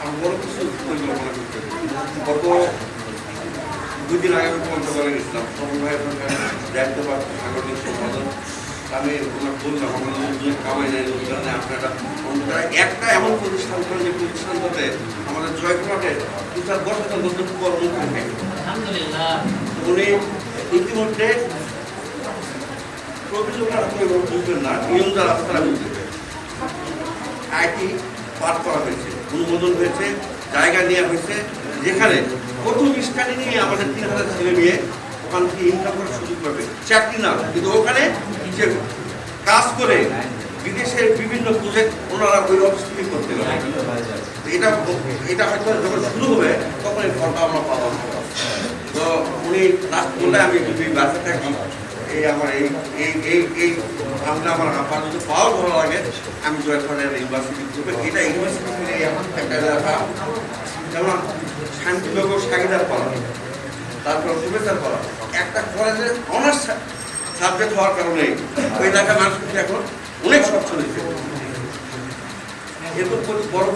আর বড় কিছু পরিকল্পনা করতে গত দুই দিন আগে আমি পঞ্চগড়ে গেছিলাম। তখন ভাই ওখানকার দায়িত্ব প্রাপ্ত সাংগঠনিক সম্পাদক। আমি ওনার বললাম আমরা লোকজন কামাই নাই নেই আপনারা তারা একটা এমন প্রতিষ্ঠান করেন যে প্রতিষ্ঠানটাতে আমাদের জয়পুরহাটে দু চার বছর নতুন কর্মমুখী থাকে উনি ইতিমধ্যে প্রতিযোগিতা আপনি বুঝবেন না নিয়ম বুঝবে আইটি পাঠ করা হয়েছে। অনুমোদন হয়েছে, জায়গা নেওয়া হয়েছে, যেখানে প্রথম স্টাডি নিয়ে আমাদের তিন হাজার ছেলে মেয়ে ওখান থেকে ইনকাম করার সুযোগ পাবে। চাকরি না, কিন্তু ওখানে যে কাজ করে বিদেশের বিভিন্ন প্রজেক্ট ওনারা ওই অফিস থেকে করতে পারে এটা এটা হয়তো যখন শুরু হবে তখন এই ফলটা আমরা পাবো। তো উনি লাস্ট বললে আমি যদি বাসে থাকি এই আমার এই এই এই এই আমরা আমার আপার যদি পাওয়া ধরা লাগে, আমি জয়পুরের ইউনিভার্সিটি গ্রুপে এটা ইউনিভার্সিটি থেকে এখন একটা এলাকা যেমন শান্তিনগর সাগিদার পাড়া তারপর প্রফেসর পাড়া একটা কলেজে অনার্স সাবজেক্ট হওয়ার কারণে ওই এলাকার মানুষ এখন অনেক সচ্ছল হয়েছে এরকম বড়